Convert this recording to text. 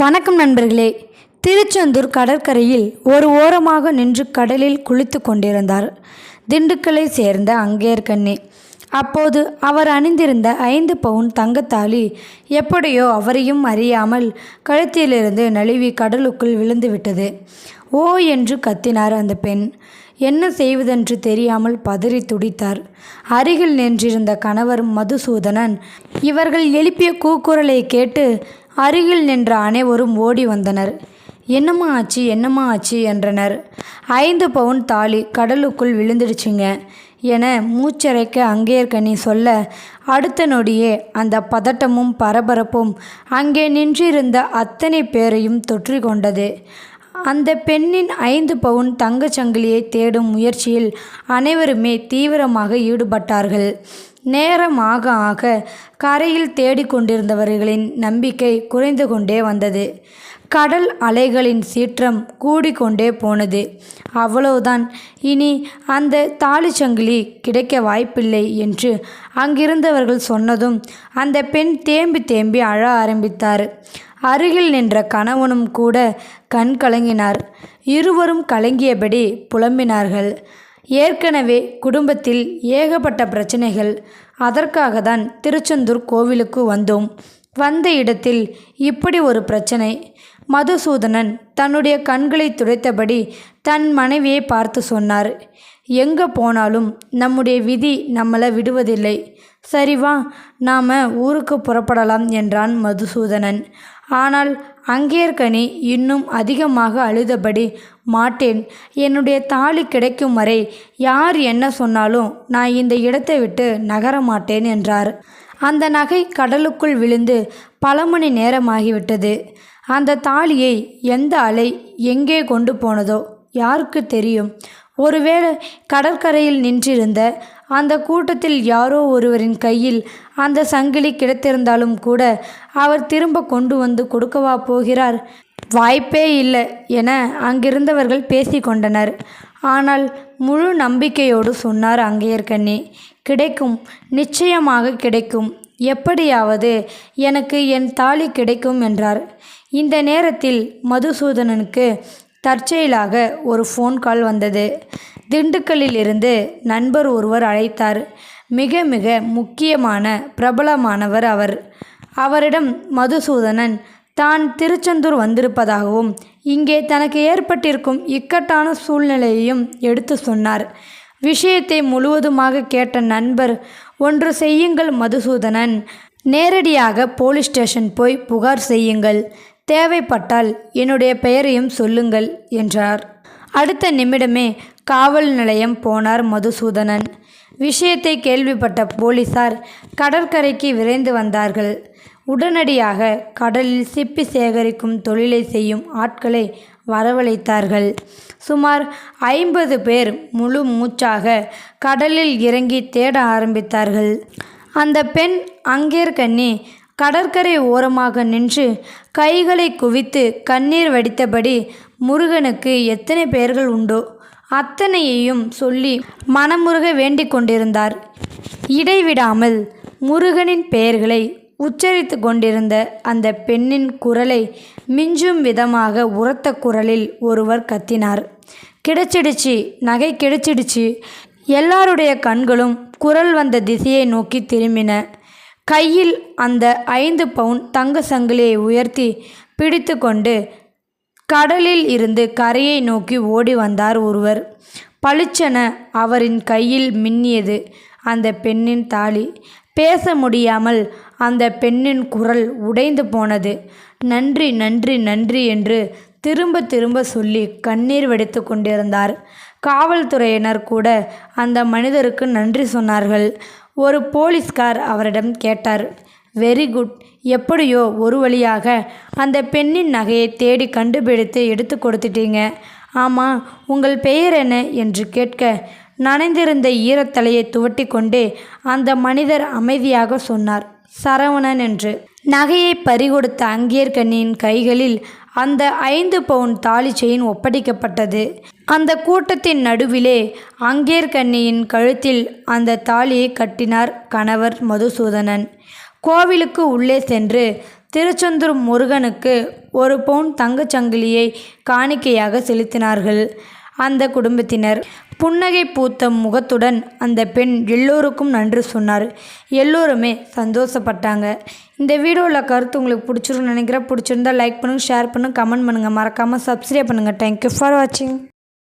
வணக்கம் நண்பர்களே. திருச்செந்தூர் கடற்கரையில் ஒரு ஓரமாக நின்று கடலில் குளித்து கொண்டிருந்தார். திண்டுக்கலை சேர்ந்த அங்கேற்கண்ணி அப்போது அவர் அணிந்திருந்த ஐந்து பவுன் தங்கத்தாலி எப்படியோ அவரையும் அறியாமல் கழுத்திலிருந்து நழுவி கடலுக்குள் விழுந்துவிட்டது. ஓ என்று கத்தினார் அந்த பெண். என்ன செய்வதென்று தெரியாமல் பதறி துடித்தார். அருகில் நின்றிருந்த கணவர் மதுசூதனன் இவர்கள் எழுப்பிய கூக்குரலை கேட்டு அருகில் நின்ற அனைவரும் ஓடி வந்தனர். என்னம்மா ஆச்சு என்னம்மா ஆச்சு? என்றனர். ஐந்து பவுன் தாலி கடலுக்குள் விழுந்துடுச்சுங்க. என மூச்சரைக்க அங்கேற்கனி சொல்ல அடுத்த நொடியே அந்த பதட்டமும் பரபரப்பும் அங்கே நின்றிருந்த அத்தனை பேரையும் தொற்றிக்கொண்டது அந்த பெண்ணின் ஐந்து பவுன் தங்கச் சங்கிலியை தேடும் முயற்சியில் அனைவருமே தீவிரமாக ஈடுபட்டார்கள். நேரம் ஆக ஆக கரையில் தேடிக்கொண்டிருந்தவர்களின் நம்பிக்கை குறைந்து கொண்டே வந்தது. கடல் அலைகளின் சீற்றம் கூடிக்கொண்டே போனது. அவ்வளவுதான். இனி அந்த தாலிச்சங்கிலி கிடைக்க வாய்ப்பில்லை என்று அங்கிருந்தவர்கள் சொன்னதும் அந்த பெண் தேம்பி தேம்பி அழ ஆரம்பித்தார். அருகில் நின்ற கணவனும் கூட கண் கலங்கினார். இருவரும் கலங்கியபடி புலம்பினார்கள். ஏற்கனவே குடும்பத்தில் ஏகப்பட்ட பிரச்சனைகள். அதற்காக தான் திருச்செந்தூர் கோவிலுக்கு வந்தோம். வந்த இடத்தில் இப்படி ஒரு பிரச்சனை. மதுசூதனன் தன்னுடைய கண்களை துடைத்தபடி தன் மனைவியை பார்த்து சொன்னார். எங்கே போனாலும் நம்முடைய விதி நம்மளை விடுவதில்லை. சரி வா நாம் ஊருக்கு புறப்படலாம் என்றான் மதுசூதனன். ஆனால் அங்கேற்கனி இன்னும் அதிகமாக அழுதபடி மாட்டேன் என்னுடைய தாலி கிடைக்கும் வரை யார் என்ன சொன்னாலும் நான் இந்த இடத்தை விட்டு நகர மாட்டேன் என்றார். அந்த நகை கடலுக்குள் விழுந்து பல மணி நேரமாகிவிட்டது. அந்த தாலியை எந்த அலை எங்கே கொண்டு போனதோ யாருக்கு தெரியும் ஒருவேளை கடற்கரையில் நின்றிருந்த அந்த கூட்டத்தில் யாரோ ஒருவரின் கையில் அந்த சங்கிலி கிடைத்திருந்தாலும் கூட அவர் திரும்ப கொண்டு வந்து கொடுக்கவா போகிறார்? வாய்ப்பே இல்லை என அங்கிருந்தவர்கள் பேசிக்கொண்டனர் ஆனால் முழு நம்பிக்கையோடு சொன்னார் அங்கேயர்கண்ணி கிடைக்கும் நிச்சயமாக கிடைக்கும். எப்படியாவது எனக்கு என் தாலி கிடைக்கும் என்றார். இந்த நேரத்தில் மதுசூதனனுக்கு தற்செயலாக ஒரு ஃபோன் கால் வந்தது. திண்டுக்கல்லிலிருந்து நண்பர் ஒருவர் அழைத்தார். மிக மிக முக்கியமான பிரபலமானவர் அவர். அவரிடம் மதுசூதனன் தான் திருச்செந்தூர் வந்திருப்பதாகவும் இங்கே தனக்கு ஏற்பட்டிருக்கும் இக்கட்டான சூழ்நிலையையும் எடுத்து சொன்னார். விஷயத்தை முழுவதுமாக கேட்ட நண்பர் ஒன்று செய்யுங்கள் மதுசூதனன் நேரடியாக போலீஸ் ஸ்டேஷன் போய் புகார் செய்யுங்கள். தேவைப்பட்டால் என்னுடைய பெயரையும் சொல்லுங்கள் என்றார். அடுத்த நிமிடமே காவல் நிலையம் போனார் மதுசூதனன். விஷயத்தை கேள்விப்பட்ட போலீசார் கடற்கரைக்கு விரைந்து வந்தார்கள். உடனடியாக கடலில் சிப்பி சேகரிக்கும் தொழிலை செய்யும் ஆட்களை வரவழைத்தார்கள். சுமார் ஐம்பது பேர் முழு மூச்சாக கடலில் இறங்கி தேட ஆரம்பித்தார்கள். அந்த பெண் அங்கேற்கண்ணி கடற்கரை ஓரமாக நின்று கைகளை குவித்து கண்ணீர் வடித்தபடி முருகனுக்கு எத்தனை பெயர்கள் உண்டோ அத்தனையையும் சொல்லி மனமுருக வேண்டிக் கொண்டிருந்தார். இடைவிடாமல் முருகனின் பெயர்களை உச்சரித்து கொண்டிருந்த அந்த பெண்ணின் குரலை மிஞ்சும் விதமாக உரத்த குரலில் ஒருவர் கத்தினார். கிடைச்சிடுச்சு நகை கிடைச்சிடுச்சு. எல்லாருடைய கண்களும் குரல் வந்த திசையை நோக்கி திரும்பின. கையில் அந்த ஐந்து பவுன் தங்க சங்கிலியை உயர்த்தி பிடித்து கொண்டு கடலில் இருந்து கரையை நோக்கி ஓடி வந்தார் ஒருவர். பளிச்சென அவரின் கையில் மின்னியது அந்த பெண்ணின் தாலி. பேச முடியாமல் அந்த பெண்ணின் குரல் உடைந்து போனது. நன்றி நன்றி நன்றி என்று திரும்ப திரும்ப சொல்லி கண்ணீர் வெடித்து கொண்டிருந்தார். காவல்துறையினர் கூட அந்த மனிதருக்கு நன்றி சொன்னார்கள். ஒரு போலீஸ்கார் அவரிடம் கேட்டார் வெரி குட். எப்படியோ ஒரு வழியாக அந்த பெண்ணின் நகையை தேடி கண்டுபிடித்து எடுத்து கொடுத்துட்டீங்க. ஆமாம் உங்கள் பெயர் என்ன? என்று கேட்க நனைந்திருந்த ஈரத்தலையை துவட்டி கொண்டு அந்த மனிதர் அமைதியாக சொன்னார் சரவணன் என்று. நகையை பறிகொடுத்த அங்கேற்கண்ணியின் கைகளில் அந்த ஐந்து பவுன் தாலி செயின் ஒப்படைக்கப்பட்டது. அந்த கூட்டத்தின் நடுவிலே அங்கேற்கண்ணியின் கழுத்தில் அந்த தாலியை கட்டினார் கணவர் மதுசூதனன். கோவிலுக்கு உள்ளே சென்று திருச்செந்தூர் முருகனுக்கு ஒரு பவுன் தங்கச் சங்கிலியை காணிக்கையாக செலுத்தினார்கள். அந்த குடும்பத்தினர் புன்னகை பூத்த முகத்துடன் அந்த பெண் எல்லோருக்கும் நன்றி சொன்னார். எல்லோருமே சந்தோஷப்பட்டாங்க. இந்த வீடியோவில் கருத்து உங்களுக்கு பிடிச்சிருக்குன்னு நினைக்கிறேன். பிடிச்சிருந்தா லைக் பண்ணுங்கள் ஷேர் பண்ணுங்கள் கமெண்ட் பண்ணுங்கள் மறக்காமல் சப்ஸ்கிரைப் பண்ணுங்கள் தேங்க்யூ ஃபார் வாட்சிங்